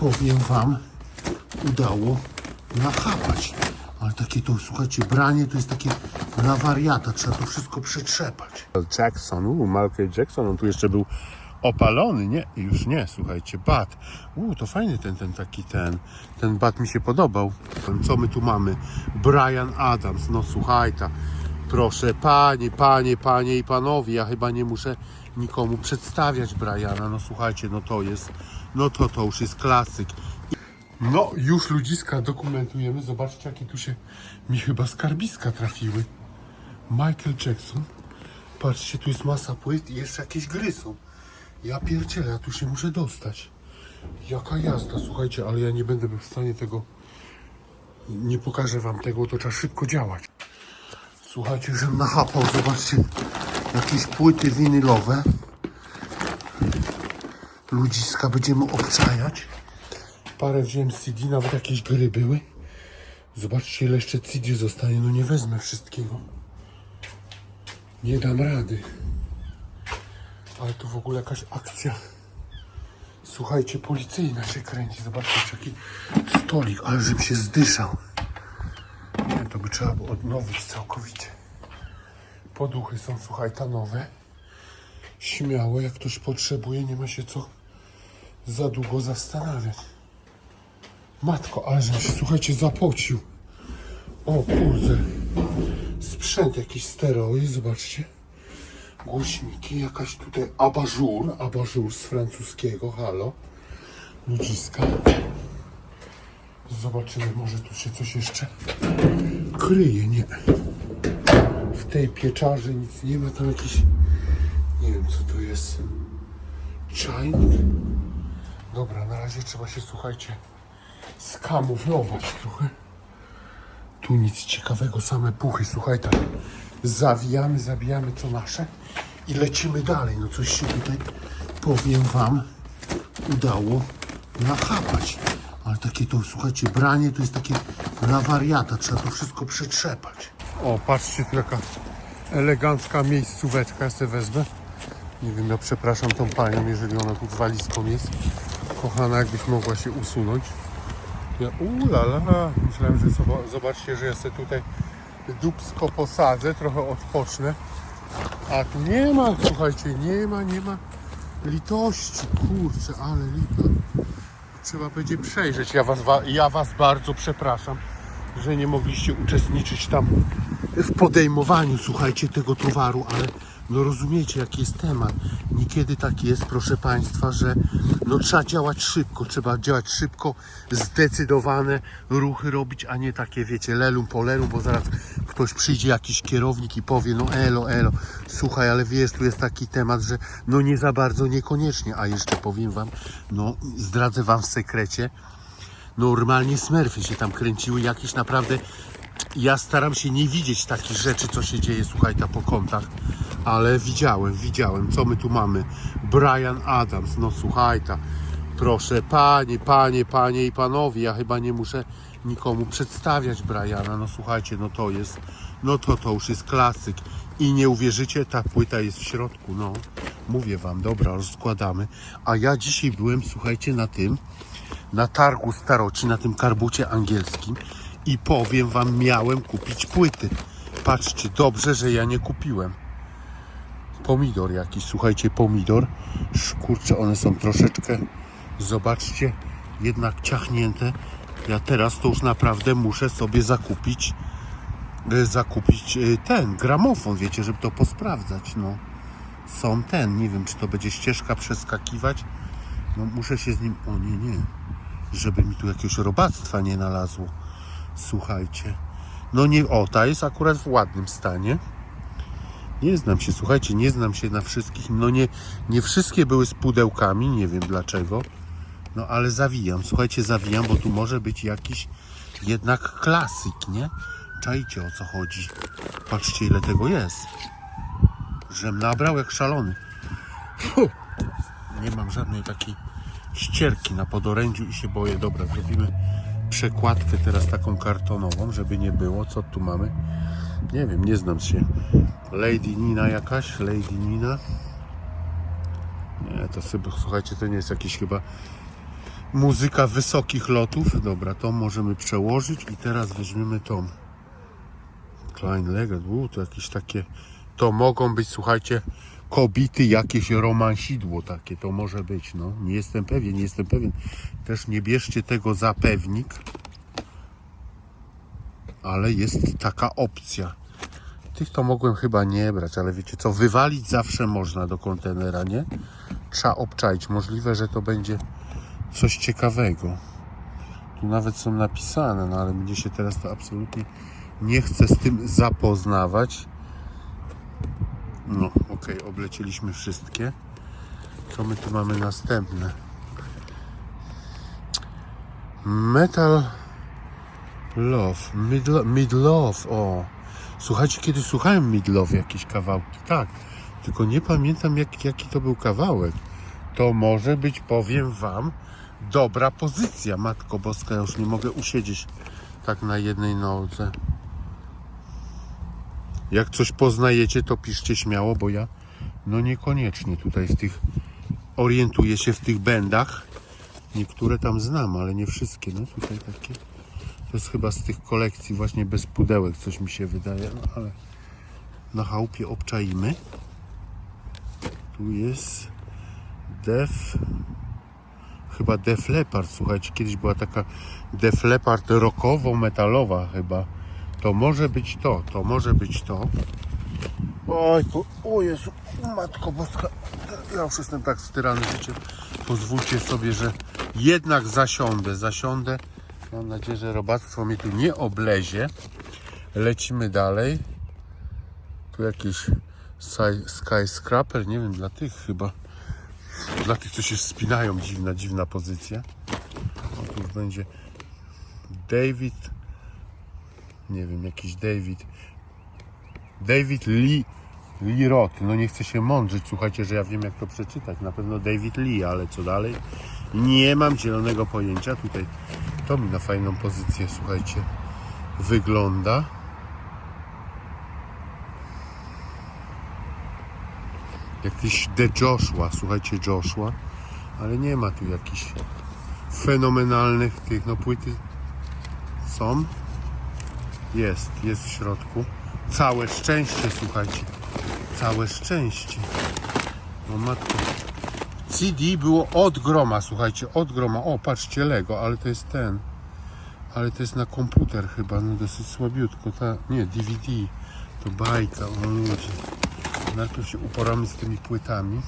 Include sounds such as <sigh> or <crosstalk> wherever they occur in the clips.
powiem wam, udało nachapać. Ale takie to, słuchajcie, branie to jest takie na wariata, trzeba to wszystko przetrzepać. Jackson, u, Michael Jackson, on tu jeszcze był opalony, nie? Już nie, słuchajcie, bat. U, to fajny ten, ten taki, ten, ten bat mi się podobał. Co my tu mamy? Brian Adams, no słuchaj ta. Proszę, panie, panie, panie i panowie, ja chyba nie muszę nikomu przedstawiać Briana, no słuchajcie, no to jest, no to to już jest klasyk. No, już ludziska dokumentujemy. Zobaczcie, jakie tu się mi chyba skarbiska trafiły. Michael Jackson. Patrzcie, tu jest masa płyt i jeszcze jakieś gry są. Ja pierdzielę, ja tu się muszę dostać. Jaka jazda, słuchajcie, ale ja nie będę w stanie tego... Nie pokażę wam tego, to trzeba szybko działać. Słuchajcie, że nachapał, zobaczcie, jakieś płyty winylowe. Ludziska będziemy obczajać. Parę wziąłem CD, nawet jakieś gry były. Zobaczcie, ile jeszcze CD zostanie. No nie wezmę wszystkiego. Nie dam rady. Ale tu w ogóle jakaś akcja. Słuchajcie, policyjna się kręci. Zobaczcie, jaki stolik, ale żebym się zdyszał. Nie, to by trzeba było odnowić całkowicie. Poduchy są, słuchaj, nowe. Śmiało, jak ktoś potrzebuje, nie ma się co za długo zastanawiać. Matko, ale żebym się, słuchajcie, zapocił. O kurde. Sprzęt jakiś stereo jest, zobaczcie. Głośniki, jakaś tutaj abażur, abażur z francuskiego, halo. Ludziska. Zobaczymy, może tu się coś jeszcze kryje, nie. W tej pieczarze nic nie ma, tam jakiś, nie wiem co to jest. Czajnik. Dobra, na razie trzeba się, słuchajcie, skamuflować trochę. Tu nic ciekawego, same puchy, słuchaj tak. Zawijamy, zabijamy co nasze i lecimy dalej. No coś się tutaj, powiem wam, udało nachapać. Ale takie to, słuchajcie, branie to jest takie na wariata, trzeba to wszystko przetrzepać. O, patrzcie, tu jaka elegancka miejscóweczka, ja sobie wezmę. Nie wiem, ja przepraszam tą panią, jeżeli ona tu z walizką jest. Kochana, jakbyś mogła się usunąć. Ja, ulala, myślałem, że zob- zobaczcie, że sobie tutaj dubsko posadzę, trochę odpocznę. A tu nie ma, słuchajcie, nie ma, nie ma litości, kurczę, ale lipa. Trzeba będzie przejrzeć. Ja was, wa- ja was bardzo przepraszam, że nie mogliście uczestniczyć tam w podejmowaniu, słuchajcie, tego towaru, ale no rozumiecie, jaki jest temat. Niekiedy tak jest, proszę Państwa, że no trzeba działać szybko, trzeba działać szybko, zdecydowane ruchy robić, a nie takie, wiecie, lelum po lelum, bo zaraz ktoś przyjdzie, jakiś kierownik i powie, no elo, elo, słuchaj, ale wiesz, tu jest taki temat, że no nie za bardzo, niekoniecznie, a jeszcze powiem Wam, no zdradzę Wam w sekrecie, normalnie smerfy się tam kręciły, jakieś naprawdę ja staram się nie widzieć takich rzeczy, co się dzieje, słuchaj, ta po kątach, ale widziałem, widziałem, co my tu mamy. Brian Adams, no słuchaj, ta, proszę, panie, panie, panie i panowie, ja chyba nie muszę nikomu przedstawiać Briana, no słuchajcie, no to jest, no to to już jest klasyk. I nie uwierzycie, ta płyta jest w środku, no, mówię wam, dobra, rozkładamy, a ja dzisiaj byłem, słuchajcie, na tym, na targu staroci, na tym karbucie angielskim i powiem wam, miałem kupić płyty. Patrzcie, dobrze, że ja nie kupiłem. Pomidor jakiś, słuchajcie, pomidor. Kurczę, one są troszeczkę, zobaczcie, jednak ciachnięte. Ja teraz to już naprawdę muszę sobie zakupić, e, zakupić e, ten gramofon, wiecie, żeby to posprawdzać, no. Są ten, nie wiem, czy to będzie ścieżka przeskakiwać. No muszę się z nim, o nie, nie, żeby mi tu jakiegoś robactwa nie nalazło. Słuchajcie. No nie, o, ta jest akurat w ładnym stanie. Nie znam się, słuchajcie, nie znam się na wszystkich. No nie, nie wszystkie były z pudełkami, nie wiem dlaczego. No ale zawijam, słuchajcie, zawijam, bo tu może być jakiś jednak klasyk, nie? Czajcie o co chodzi. Patrzcie ile tego jest. Żem nabrał jak szalony. Fu. Nie mam żadnej takiej ścierki na podorędziu i się boję. Dobra, zrobimy przekładkę teraz taką kartonową, żeby nie było. Co tu mamy? Nie wiem, nie znam się. Lady Nina jakaś? Lady Nina? Nie, to sobie, słuchajcie, to nie jest jakiś chyba Muzyka wysokich lotów. Dobra, to możemy przełożyć i teraz weźmiemy tą. Klein Legend. To jakieś takie. To mogą być, słuchajcie, kobity, jakieś romansidło takie. To może być, no. Nie jestem pewien, nie jestem pewien. Też nie bierzcie tego za pewnik. Ale jest taka opcja. Tych to mogłem chyba nie brać, ale wiecie co, wywalić zawsze można do kontenera, nie? Trzeba obczaić. Możliwe, że to będzie coś ciekawego. Tu nawet są napisane, no ale mnie się teraz to absolutnie nie chce z tym zapoznawać. No, okej, oblecieliśmy wszystkie. Co my tu mamy następne? Metal Love, Midlo- Midlove, o. Słuchajcie, kiedy słuchałem Midlove jakieś kawałki, tak. Tylko nie pamiętam jak, jaki to był kawałek. To może być, powiem wam, dobra pozycja. Matko Boska, ja już nie mogę usiedzieć tak na jednej nodze. Jak coś poznajecie, to piszcie śmiało, bo ja no niekoniecznie tutaj w tych orientuję się w tych bendach. Niektóre tam znam, ale nie wszystkie. No tutaj takie. To jest chyba z tych kolekcji właśnie bez pudełek, coś mi się wydaje, no ale na chałupie obczaimy. Tu jest Def chyba Def Leppard, słuchajcie, kiedyś była taka Def Leppard rockowo-metalowa chyba. To może być to, to może być to. Oj, po, o Jezu, Matko Boska, ja już jestem tak styrany życiem. Pozwólcie sobie, że jednak zasiądę, zasiądę. Mam nadzieję, że robactwo mnie tu nie oblezie. Lecimy dalej. Tu jakiś sky- skyscraper, nie wiem, dla tych chyba. Dla tych, co się wspinają, dziwna, dziwna pozycja. O, tu będzie David. Nie wiem, jakiś David. David Lee. Lee Roth. No nie chcę się mądrzyć, słuchajcie, że ja wiem jak to przeczytać. Na pewno David Lee, ale co dalej? Nie mam zielonego pojęcia. Tutaj to mi na fajną pozycję, słuchajcie, wygląda. Jakiś The Joshua, słuchajcie, Joshua, ale nie ma tu jakichś fenomenalnych tych, no płyty są. Jest, jest w środku. Całe szczęście, słuchajcie. Całe szczęście. O matko. CD było od groma, słuchajcie, od groma. O, patrzcie, Lego, ale to jest ten. Ale to jest na komputer chyba, no dosyć słabiutko. Ta, nie, DVD. To bajka, o ludzie. Najpierw się uporamy z tymi płytami.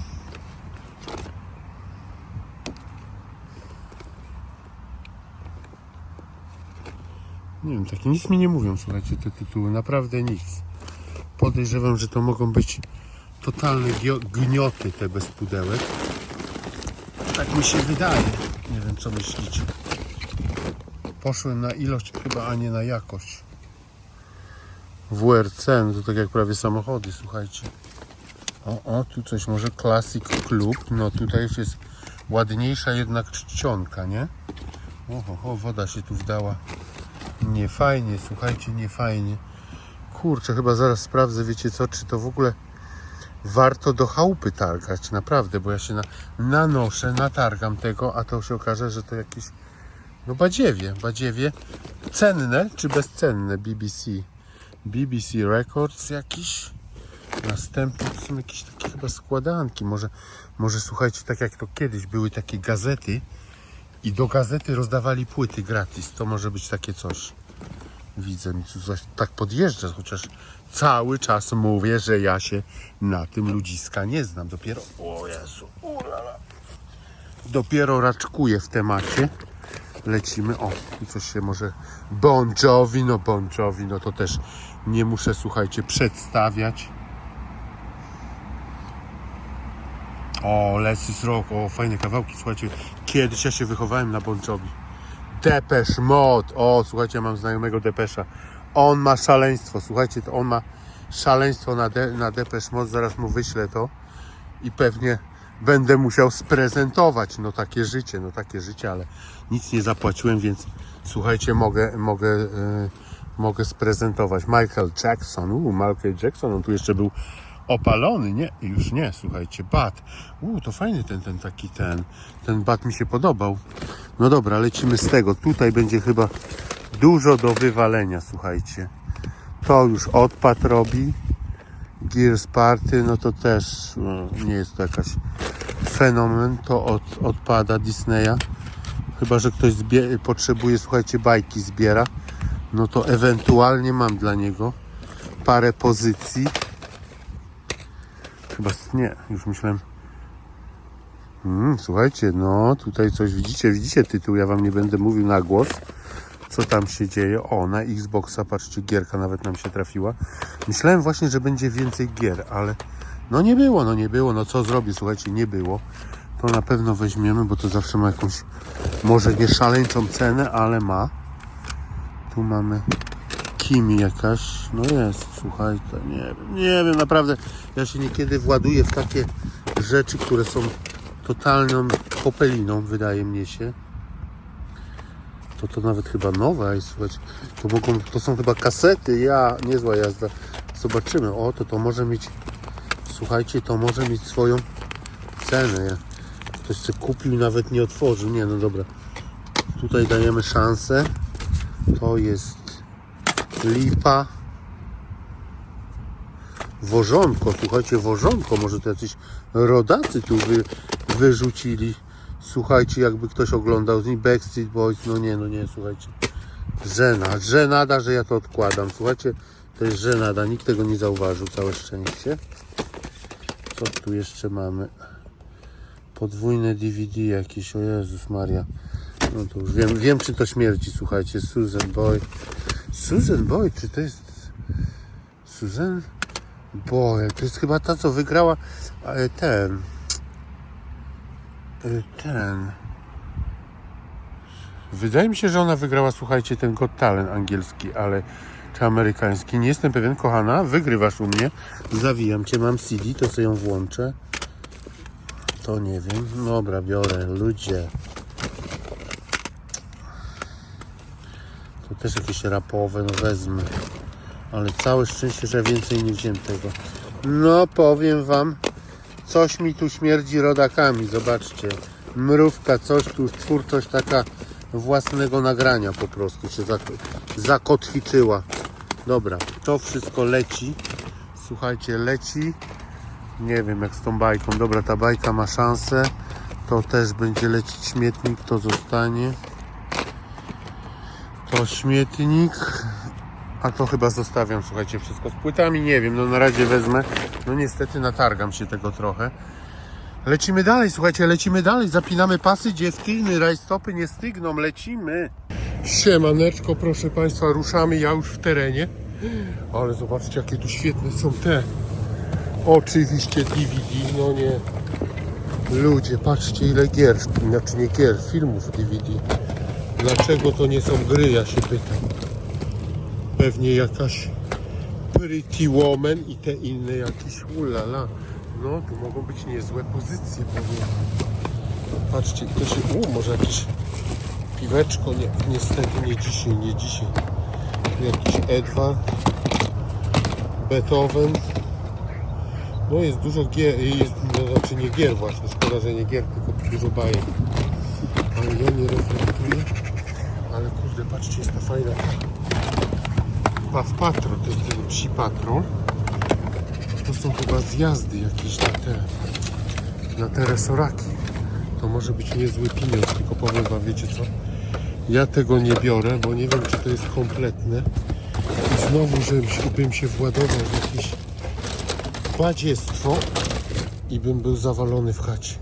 Nie wiem, takie nic mi nie mówią, słuchajcie, te tytuły. Naprawdę nic. Podejrzewam, że to mogą być totalne gnioty te bez pudełek. Tak mi się wydaje. Nie wiem, co myślicie. Poszłem na ilość chyba, a nie na jakość. WRC, no to tak jak prawie samochody, słuchajcie. O, o, tu coś może Classic Club. No tutaj już jest ładniejsza jednak czcionka, nie? Oho, woda się tu wdała. Nie fajnie, słuchajcie, nie fajnie. Kurczę, chyba zaraz sprawdzę, wiecie co, czy to w ogóle warto do chałupy targać, naprawdę, bo ja się na, nanoszę, natargam tego, a to się okaże, że to jakieś no badziewie, badziewie. Cenne czy bezcenne? BBC BBC Records jakiś? Następnie to są jakieś takie chyba składanki. Może, może słuchajcie, tak jak to kiedyś były takie gazety i do gazety rozdawali płyty gratis, to może być takie coś widzę mi tu tak podjeżdża, chociaż cały czas mówię, że ja się na tym ludziska nie znam. Dopiero, o Jezu, ulala. Dopiero raczkuję w temacie. Lecimy, o, tu coś się może Bon Jovi, no Bon Jovi, no to też nie muszę, słuchajcie, przedstawiać. O, Lesis Rock, o, fajne kawałki, słuchajcie, kiedyś ja się wychowałem na Bon. Depesz Mod. O, słuchajcie, ja mam znajomego Depesza. On ma szaleństwo, słuchajcie, to on ma szaleństwo na, de, na Depesz Mod. Zaraz mu wyślę to i pewnie będę musiał sprezentować. No takie życie, no takie życie, ale nic nie zapłaciłem, więc słuchajcie, mogę, mogę, yy, mogę sprezentować. Michael Jackson, u, Michael Jackson, on tu jeszcze był opalony, nie, już nie, słuchajcie, bat. Uuu, to fajny ten, ten taki, ten, ten bat mi się podobał. No dobra, lecimy z tego. Tutaj będzie chyba dużo do wywalenia, słuchajcie. To już odpad robi. Gears Party, no to też no, nie jest to jakaś fenomen. To od, odpada Disneya. Chyba, że ktoś potrzebuje, słuchajcie, bajki zbiera. No to ewentualnie mam dla niego parę pozycji. Chyba nie, już myślałem. Mm, słuchajcie, no tutaj coś widzicie, widzicie tytuł, ja wam nie będę mówił na głos, co tam się dzieje. O, na Xboxa, patrzcie, gierka nawet nam się trafiła. Myślałem właśnie, że będzie więcej gier, ale no nie było, no nie było, no co zrobię, słuchajcie, nie było. To na pewno weźmiemy, bo to zawsze ma jakąś, może nie szaleńczą cenę, ale ma. Tu mamy Kimi jakaś, no jest, słuchaj, nie wiem, nie wiem, naprawdę, ja się niekiedy właduję w takie rzeczy, które są totalną popeliną, wydaje mnie się. To to nawet chyba nowe, jest, słuchajcie, to, mogą, to są chyba kasety, ja, niezła jazda, zobaczymy, o, to to może mieć, słuchajcie, to może mieć swoją cenę, ktoś sobie kupił i nawet nie otworzył, nie, no dobra, tutaj dajemy szansę, to jest lipa. Wożonko, słuchajcie, wożonko, może to jacyś rodacy tu wy, wyrzucili. Słuchajcie, jakby ktoś oglądał z nich Backstreet Boys, no nie, no nie, słuchajcie. Żena, żenada, że ja to odkładam. Słuchajcie, to jest żenada, nikt tego nie zauważył, całe szczęście. Co tu jeszcze mamy? Podwójne DVD jakieś, o Jezus Maria. No to już wiem, wiem czy to śmierci, słuchajcie, Susan Boy. Susan Boy, czy to jest Susan Boy? To jest chyba ta, co wygrała e, ten. e, Ten. Wydaje mi się, że ona wygrała, słuchajcie, ten Got Talent angielski, ale czy amerykański. Nie jestem pewien, kochana. Wygrywasz u mnie. Zawijam cię, mam CD, to sobie ją włączę. To nie wiem. Dobra, biorę. Ludzie. To też jakieś rapowe, no wezmę. Ale całe szczęście, że więcej nie wziąłem tego. No powiem wam, coś mi tu śmierdzi rodakami, zobaczcie. Mrówka, coś tu, twórczość taka własnego nagrania po prostu się zak- zakotwiczyła. Dobra, to wszystko leci. Słuchajcie, leci. Nie wiem jak z tą bajką. Dobra, ta bajka ma szansę. To też będzie lecić śmietnik, to zostanie. To śmietnik. A to chyba zostawiam, słuchajcie, wszystko z płytami. Nie wiem, no na razie wezmę. No niestety natargam się tego trochę. Lecimy dalej, słuchajcie, lecimy dalej. Zapinamy pasy, dziewczyny, rajstopy nie stygną, lecimy. Siemaneczko, proszę Państwa, ruszamy, ja już w terenie. Ale zobaczcie, jakie tu świetne są te. Oczywiście DVD, no nie. Ludzie, patrzcie ile gier, znaczy nie gier, filmów DVD. Dlaczego to nie są gry, ja się pytam. Pewnie jakaś Pretty Woman i te inne jakieś ulala. No, tu mogą być niezłe pozycje, powiem. Patrzcie, to się, u, może jakieś piweczko, nie, niestety nie dzisiaj, nie dzisiaj. Jakiś Edward, Beethoven. No jest dużo gier, jest, no, znaczy nie gier właśnie, szkoda, że nie gier, tylko dużo bajek. Ale ja nie reflektuję. Patrzcie, jest ta fajna Paw Patrol, to jest ten psi patrol. To są chyba zjazdy jakieś na te, na te resoraki. To może być niezły pieniądz, tylko powiem wam, wiecie co? Ja tego nie biorę, bo nie wiem, czy to jest kompletne. I znowu, żebym bym się władował w jakieś badziestwo i bym był zawalony w chacie.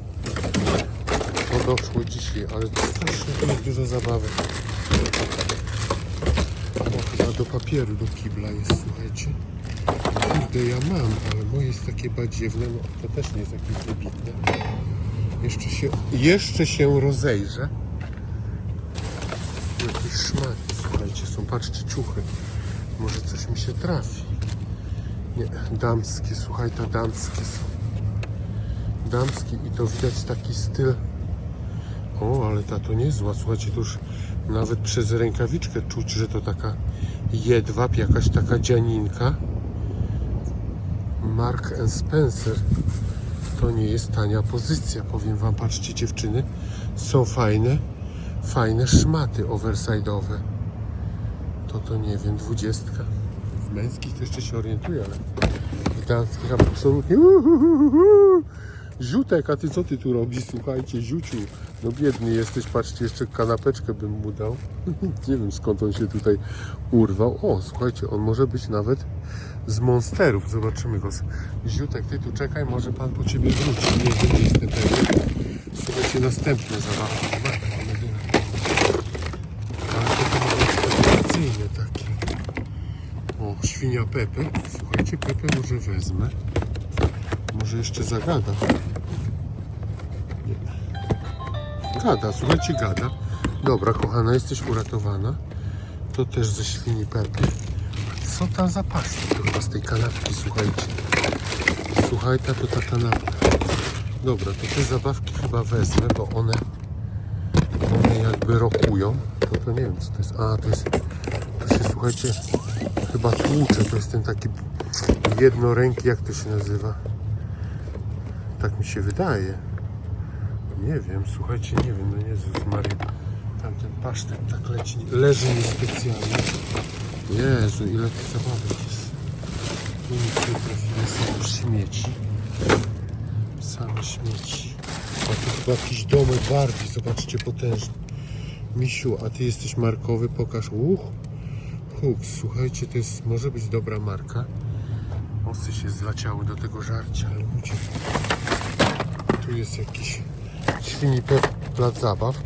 To doszło dzisiaj, ale strasznie tu jest dużo zabawy. O, chyba do papieru, do kibla jest, słuchajcie. Kurde, ja mam, ale moje jest takie badziewne, no to też nie jest jakieś wybitne. Jeszcze się, jeszcze się rozejrzę. Jakieś szmaty, słuchajcie, są, patrzcie, ciuchy. Może coś mi się trafi. Nie, damskie, słuchaj, to damskie są. Damskie i to widać taki styl. O, ale ta to niezła, słuchajcie, to już nawet przez rękawiczkę czuć, że to taka jedwab, jakaś taka dzianinka. Mark Spencer to nie jest tania pozycja, powiem wam, patrzcie dziewczyny, są fajne, fajne szmaty overside'owe. To to nie wiem, dwudziestka. W męskich to jeszcze się orientuję, ale w damskich absolutnie. Uhuhuhu. Ziutek, a ty co ty tu robisz? Słuchajcie, ziuciu, no biedny jesteś, patrzcie, jeszcze kanapeczkę bym mu dał. <laughs> nie wiem skąd on się tutaj urwał. O, słuchajcie, on może być nawet z monsterów. Zobaczymy go. Ziutek, ty tu czekaj, może pan po ciebie wróci. Nie wiem, jestem pewien. Słuchajcie, następne zabawki. Takie. O, świnia Pepe. Słuchajcie, Pepe może wezmę. Może jeszcze zagada. Nie. Gada, słuchajcie, gada. Dobra, kochana, jesteś uratowana. To też ze świni Pepy. Co tam za? To chyba z tej kanapki, słuchajcie. Słuchaj, ta to ta kanapka. Dobra, to te zabawki chyba wezmę, bo one one jakby rokują. To, to nie wiem co to jest. A, to jest, to się słuchajcie, chyba tłucze. To jest ten taki jednoręki, jak to się nazywa? Tak mi się wydaje. Nie wiem, słuchajcie, nie wiem, no Jezus Maria. Tamten pasztet tak leci, leży niespecjalnie. Jezu, ile tych zabawek jest. Tu nic nie trafimy, są śmieci. Same śmieci. A tu chyba jakiś domek Barbie, zobaczcie, potężny. Misiu, a ty jesteś markowy, pokaż. Uch, Hooks, słuchajcie, to jest, może być dobra marka. Osy się zlaciały do tego żarcia, ludzie. Tu jest jakiś świni Pep plac zabaw.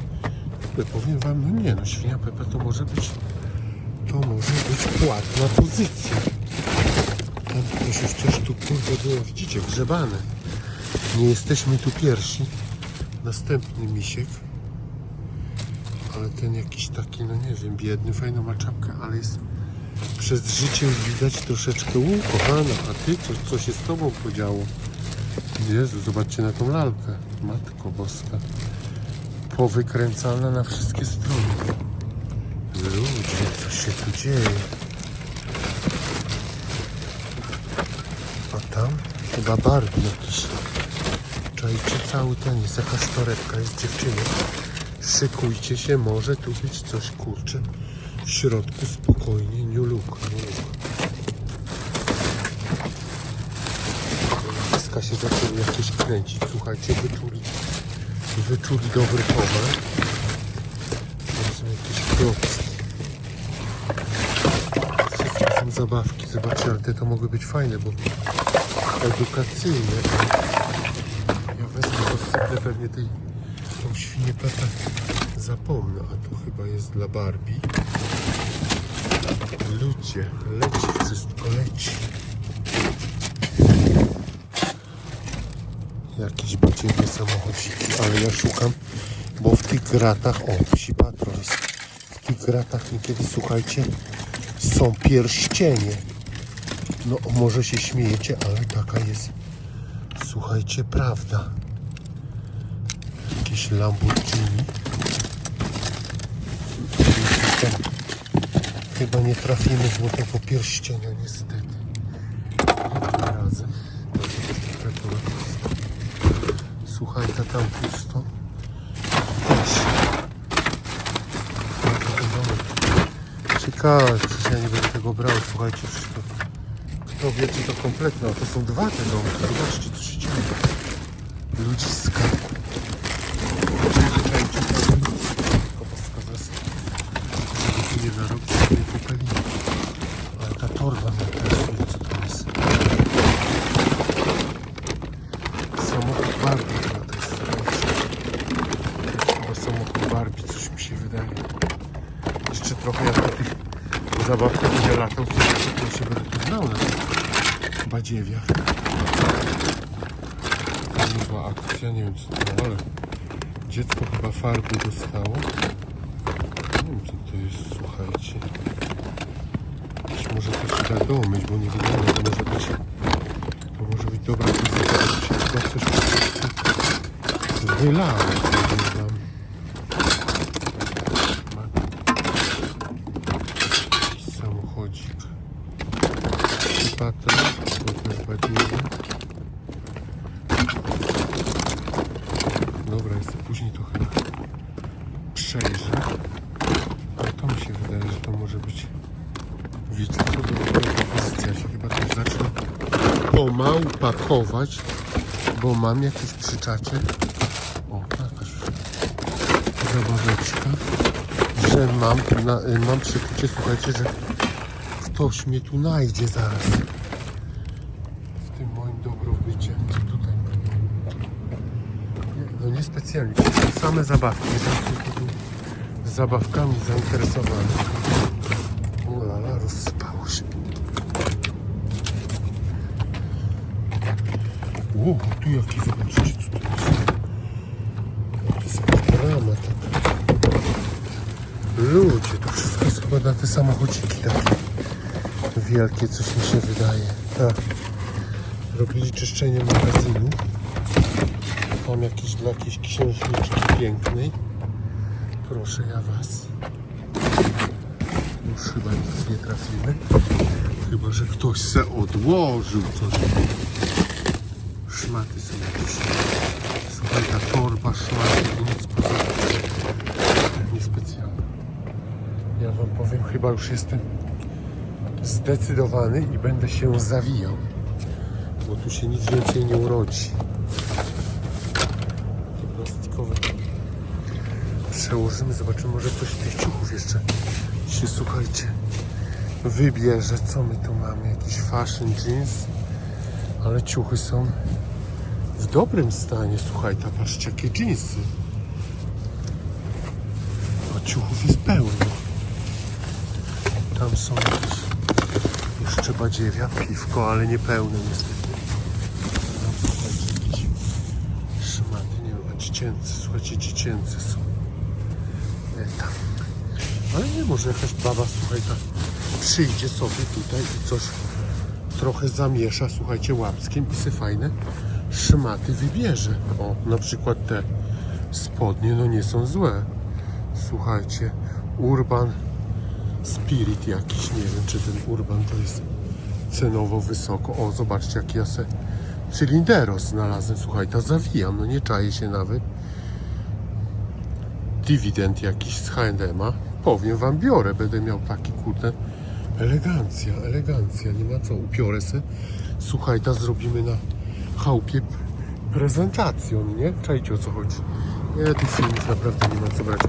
Ale powiem wam, no nie, no świnia Pepe to może być, to może być płatna pozycja. Tam ktoś już coś tu kurde było, widzicie, grzebane. Nie jesteśmy tu pierwsi. Następny misiek. Ale ten jakiś taki, no nie wiem, biedny, fajną ma czapkę, ale jest przez życie widać troszeczkę, u a ty, co, co się z tobą podziało? Jezu, zobaczcie na tą lalkę. Matko boska. Powykręcana na wszystkie strony. Ludzie, co się tu dzieje? A tam chyba Barbie jakiś. Czajcie, cały ten jest, jakaś torebka jest dziewczyny. Szykujcie się, może tu być coś, kurczę. W środku spokojnie, new look, look. Wszystka się kręcić, słuchajcie, wyczuli, wyczuli dobry pomysł. To są jakieś klocki. Wszystko są zabawki, zobaczcie, ale te to mogły być fajne, bo edukacyjne. Ja wezmę, rozsypnę pewnie tej, tą świnię Pepę. Zapomnę, a to chyba jest dla Barbie. Ludzie, leci wszystko, leci. Jakieś samochodziki, ale ja szukam, bo w tych gratach, o, psi patrol jest. W tych gratach niekiedy, słuchajcie, są pierścienie. No, może się śmiejecie, ale taka jest, słuchajcie, prawda. Jakieś Lamborghini. Chyba nie trafimy złotego pierścienia, niestety. Nie tym razem. Słuchaj, ta tam pusto. Też. Ciekawe, przecież ja nie będę tego brał, słuchajcie, wszystko. Kto wie, czy to kompletne, a to są dwa te domki, zobaczcie, co się dzieje. Ludziska. Czekajcie, tylko wskazać, żeby tu nie narobić sobie popeliny. Ale ta torba mnie interesuje, co to jest. Samochód Barbie chyba to jest, zobaczcie. Chyba samochód Barbie, coś mi się wydaje. Jeszcze trochę jak na tych zabawkach będzie latał, się będę tu znał na tych badziewiach. To niezła akcja, nie wiem co to, ale dziecko chyba farby dostało. Nie wiem co to jest, słuchajcie. Być może to się da domyć, bo nie wiadomo, to może być to może być dobra pozycja, ale się chyba coś po prostu wylało, Тут. Dobra, jest później to chyba przejrzę. A to mi się wydaje, że to może być wiecie co, dobra propozycja. się chyba też zacznę pomału pakować, bo mam jakieś krzyczacze. O, jakaś zabaweczka, że mam, na, y, mam przeczucie, słuchajcie, że ktoś mnie tu najdzie zaraz. Same zabawki. Z zabawkami zainteresowany. Ulala, rozsypało się. Ło, tu jaki, zobaczcie co to jest. To jest. Ludzie, to wszystko jest chyba na te samochodziki takie wielkie, coś mi się wydaje. Tak. Robili czyszczenie magazynu. Tam jakiś dla jakiejś księżniczki pięknej. Proszę ja was. Już chyba nic nie trafimy. Chyba, że ktoś se odłożył coś. Szmaty są jakieś. Słuchaj, ta torba szmaty nic poza tym. Niespecjalnie. Ja wam powiem, chyba już jestem zdecydowany i będę się zawijał. Bo tu się nic więcej nie urodzi. Przełożymy, zobaczymy, może coś z tych ciuchów jeszcze się, słuchajcie, wybierze. Co my tu mamy? Jakiś fashion jeans, ale ciuchy są w dobrym stanie. Słuchaj, ta patrzcie, jakie jeansy. A ciuchów jest pełno. Tam są jakieś jeszcze badziewia, piwko, ale nie pełne niestety. Tam słuchajcie, jakieś szmaty, nie wiem, a dziecięce, słuchajcie, dziecięce są. E, tam. Ale nie, może jakaś baba, słuchaj, ta przyjdzie sobie tutaj i coś trochę zamiesza, słuchajcie, łapskiem i se fajne szmaty wybierze. O, na przykład te spodnie, no nie są złe. Słuchajcie, Urban Spirit jakiś, nie wiem czy ten Urban to jest cenowo wysoko. O, zobaczcie jaki ja se cylinderos znalazłem, słuchaj, zawijam, no nie czaję się nawet. Dywidend jakiś z H&M-a. Powiem wam, biorę, będę miał taki kurde elegancja, elegancja, nie ma co, upiorę se. Słuchaj, ta zrobimy na chałupie prezentacją, nie? Czajcie o co chodzi. Nie, tych filmów naprawdę nie ma co brać.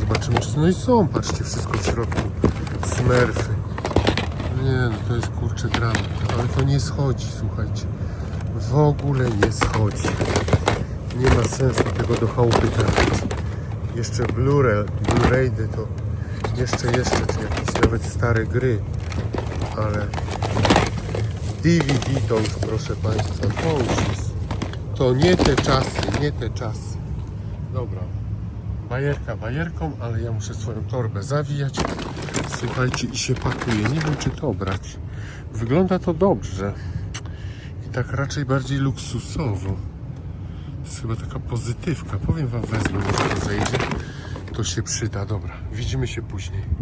Zobaczymy, czy no i są, patrzcie, wszystko w środku. Smerfy. Nie, no to jest kurczę dramat, ale to nie schodzi, słuchajcie. W ogóle nie schodzi. Nie ma sensu tego do chałupy trafić. Jeszcze Blu-ray, Blu-raydy to jeszcze, jeszcze, czy jakieś nawet stare gry, ale DVD to już proszę Państwa, to już jest, to nie te czasy, nie te czasy. Dobra, bajerka bajerką, ale ja muszę swoją torbę zawijać, słuchajcie, i się pakuje, nie wiem czy to brać. Wygląda to dobrze i tak raczej bardziej luksusowo. Chyba taka pozytywka. Powiem wam, wezmę, może to zejdzie. To się przyda. Dobra, widzimy się później.